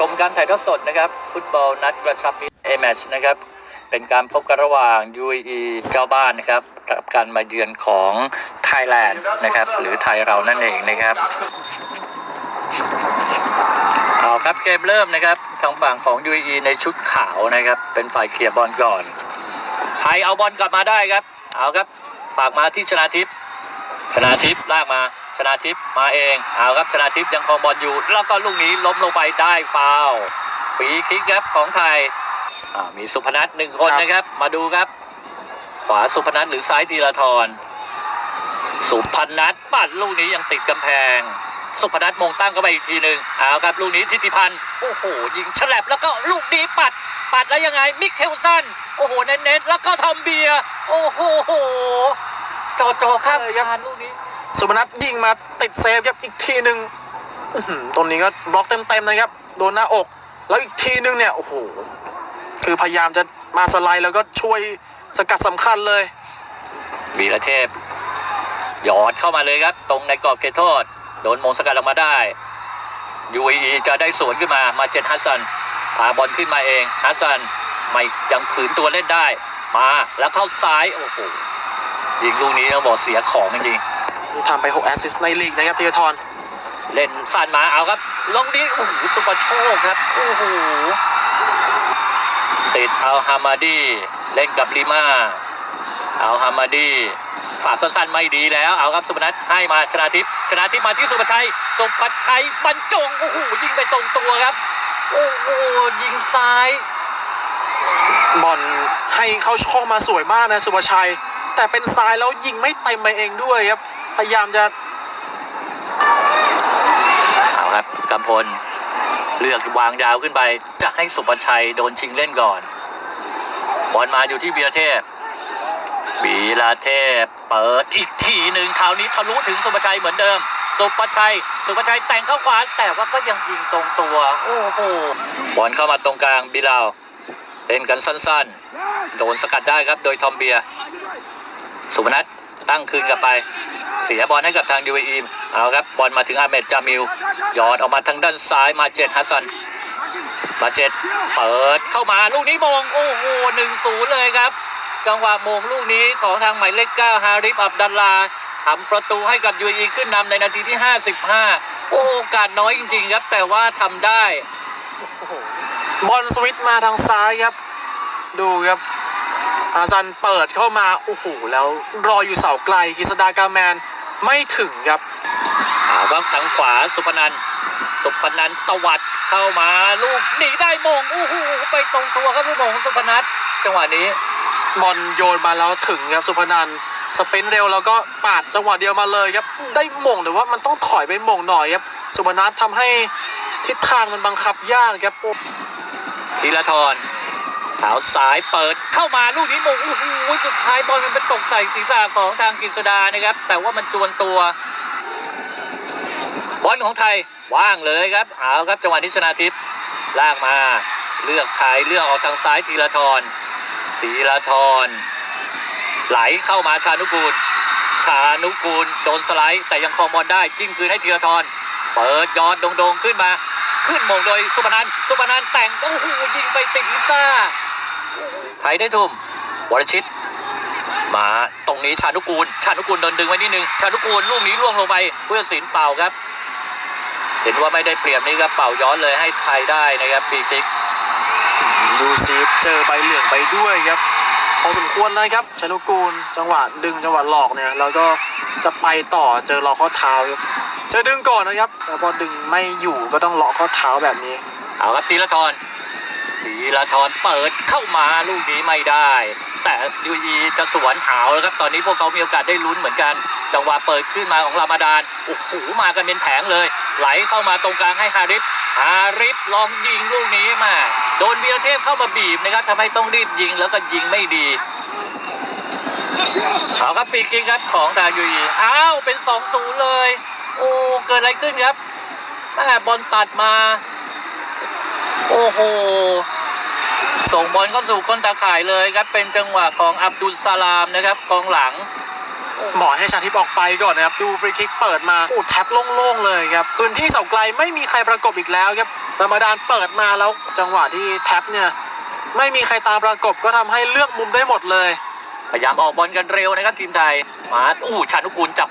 ชมการถ่ายทอดสดนะครับ ฟุตบอลนัดกระชับมิตรเอแมชนะครับ เป็นการพบกันระหว่าง UAE เจ้าบ้านนะครับกับการมาเยือนของไทยแลนด์นะครับ หรือไทยเรานั่นเองนะครับเอาครับเกมเริ่มนะครับ ทางฝั่งของ UAE ในชุดขาวนะครับ เป็นฝ่ายเคลียร์บอลก่อน ไทยเอาบอลกลับมาได้ครับ เอาครับฝากมาที่ชนาทิพย์ ชนาทิพย์ลากมาชนาทิพย์มาเองเอาครับชนาทิพย์ยังครองบอลอยู่ แล้วก็ลูกนี้ล้มลงไปได้ฟาวล์ฟรีคิกครับของไทยอ่ามีสุพนัทหนึ่งคนครับนะครับ มาดูครับ ขวาสุพนัทหรือซ้ายธีรทรสุพนัทปัดลูกนี้ยังติดกำแพง สุพนัทมงตั้งเข้าไปอีกทีหนึ่งเอาครับลูกนี้ทิติพันธ์โอ้โหยิงฉลับแล้วก็ลูกนี้ปัดปัดแล้วยังไงมิเคลสันโอ้โหเน้นๆแล้วก็ทอมเบียร์โอ้โห จอจอข้ามคานลูกนี้สุพนัทยิงมาติดเซฟครับอีกทีหนึ่งอื้อหือตรงนี้ก็บล็อกเต็มๆนะครับ โดนหน้าอก แล้วอีกทีหนึ่งเนี่ยโอ้โหคือพยายามจะมาสไลด์แล้วก็ช่วยสกัดสำคัญเลยวีรเทพหยอดเข้ามาเลยครับ ตรงในกรอบเขตโทษ โดนมงสกัดออกมาได้ UAE จะได้สวนขึ้นมามาเจ็ดฮัสซันพาบอลขึ้นมาเองฮัสซันไม่ยังขืนตัวเล่นได้ มาแล้วเข้าซ้ายโอ้โห ยิงลูกนี้ต้องบอกเสียของจริงทำไป 6 แอสซิสต์ในลีกนะครับธีรทรๆเล่นสั้นมาเอาครับลงนี้โอ้โหสุปโชคครับโอ้โหติดอัลฮามาดีเล่นกับลิมาอัลฮามาดีฝากสั้นๆไม่ดีแล้วเอาครับสุพนัทให้มาชนาทิพย์ชนาทิพย์มาที่สุภชัยสุภชัยบรรจงโอ้โหยิงไปตรงตัวครับโอ้โหยิงซ้ายบอลให้เข้าช่องมาสวยมากนะสุภชัย แต่เป็นซ้ายแล้วยิงไม่เต็มไปเองด้วยครับ พยายามจะเอาครับกำพล เลือกวางยาวขึ้นไป จะให้สุภชัยโดนชิงเล่นก่อนบอลมาอยู่ที่เบียเทพบีลาเทพเปิดอีกทีหนึ่งคราวนี้ทะลุถึงสุภชัยเหมือนเดิม สุภชัย สุภชัยแต่งเข้าขวาแต่ว่าก็ยังยิงตรงตัว โอ้โหบอลเข้ามาตรงกลางบิลาวเล่นกันสั้นๆ โดนสกัดได้ครับโดยทอมเบีย สุพนัทตั้งคืนกลับไป เสียบอลให้กับทางยูเออีมเอาครับบอลมาถึงอาเมดจามิลยอดออกมาทางด้านซ้ายมาเจ็ดฮัสซันมาเจ็ดเปิดเข้ามาลูกนี้มงโอ้โหหนึ่งศูนย์เลยครับ จังหวะมงลูกนี้ของทางหมายเลขเก้าฮาริฟอับดัลลาทำประตูให้กับยูเอขึ้นนำในนาทีที่ 55 โอ้โอกาสน้อยจริง ๆ ครับ แต่ว่าทำได้ บอลสวิตช์มาทางซ้ายครับ ดูครับ อาซันเปิดเข้ามา โอ้โห แล้วรออยู่เสาไกลกิสดากาแมนไม่ถึงครับเอาครับทางขวาสุพนันท์สุพนันท์ตวัดเข้ามาลูกหนีได้มงโอ้โหไปตรงตัวครับลูกมงของสุพนัทจังหวะนี้บอลโยนมาแล้วถึงครับสุพนันท์สปรินต์เร็วแล้วก็ปาดจังหวะเดียวมาเลยครับ ได้หม่งแต่ว่ามันต้องถอยไปหม่งหน่อยครับ สุพนัททำให้ทิศทางมันบังคับยากครับโอ้ธีรทร เท้าซ้ายเปิดเข้ามาลูกนี้มงโอ้โหสุดท้ายบอลมันไปตกใส่ศีรษะของทางกฤษดานะครับ แต่ว่ามันจวนตัว บอลของไทยว่างเลยครับเอาครับจังหวะนี้ชนาทิพย์ลากมาเลือกขายเลือกออกทางซ้ายธีรทรธีรทรไหลเข้ามาชานุกูล ชานุกูลโดนสไลด์แต่ยังคองบอลได้จิ้มคืนให้ธีรทรเปิดยอดโดงๆขึ้นมา ขึ้นมงโดยสุพนันสุพนันแต่งโอ้โหยิงไปติดลิซ่า ไทยได้ทุ่มวรชิต มาตรงนี้ชานุกูล ชานุกูลโดนดึงไว้นิดนึง ชานุกูลลูกนี้ล่วงลงไปผู้ตัดสินเป่าครับ เห็นว่าไม่ได้เปรียบนี่ครับเป่าย้อนเลยให้ไทยได้นะครับฟรีคิกดูซีเจอใบเหลืองไปด้วยครับ พอสมควรเลยครับชนุกูลจังหวะดึงจังหวะหลอกเนี่ยแล้วก็จะไปต่อเจอล็อกข้อเท้าครับเจอดึงก่อนนะครับแล้วพอดึงไม่อยู่ก็ต้องล็อกข้อเท้าแบบนี้ เอาครับธีรทร ธีรทรเปิดเข้ามาลูกนี้ไม่ได้ แต่ยูอีจะสวนเอาแล้วครับ ตอนนี้พวกเขามีโอกาสได้ลุ้นเหมือนกัน จังหวะเปิดขึ้นมาของรามาดานโอ้โหมากันเป็นแผงเลย ไหลเข้ามาตรงกลางให้ฮาริสฮาริสลองยิงลูกนี้มา โดนเบียร์เทพเข้ามาบีบนะครับทำให้ต้องรีบยิงแล้วก็ยิงไม่ดีเอาครับฟรีคิกครับของทางยูอีอ้าวเป็น2อศูนย์เลย โอ้เกิดอะไรขึ้นครับแม่บอลตัดมา โอ้โห ส่งบอลเข้าสู่คนตาข่ายเลยครับ เป็นจังหวะของอับดุลซาลามนะครับกองหลังหมอให้ชาทิพย์ออกไปก่อนนะครับ ดูฟรีคิกเปิดมาโอ้แท็บโล่งๆเลยครับ พื้นที่เสาไกลไม่มีใครประกบอีกแล้วครับรามดานเปิดมาแล้วจังหวะที่แท็บเนี่ย ไม่มีใครตามประกบก็ทำให้เลือกมุมได้หมดเลย พยายามออกบอลกันเร็วนะครับทีมไทย มาอู้ชานุกูลจับ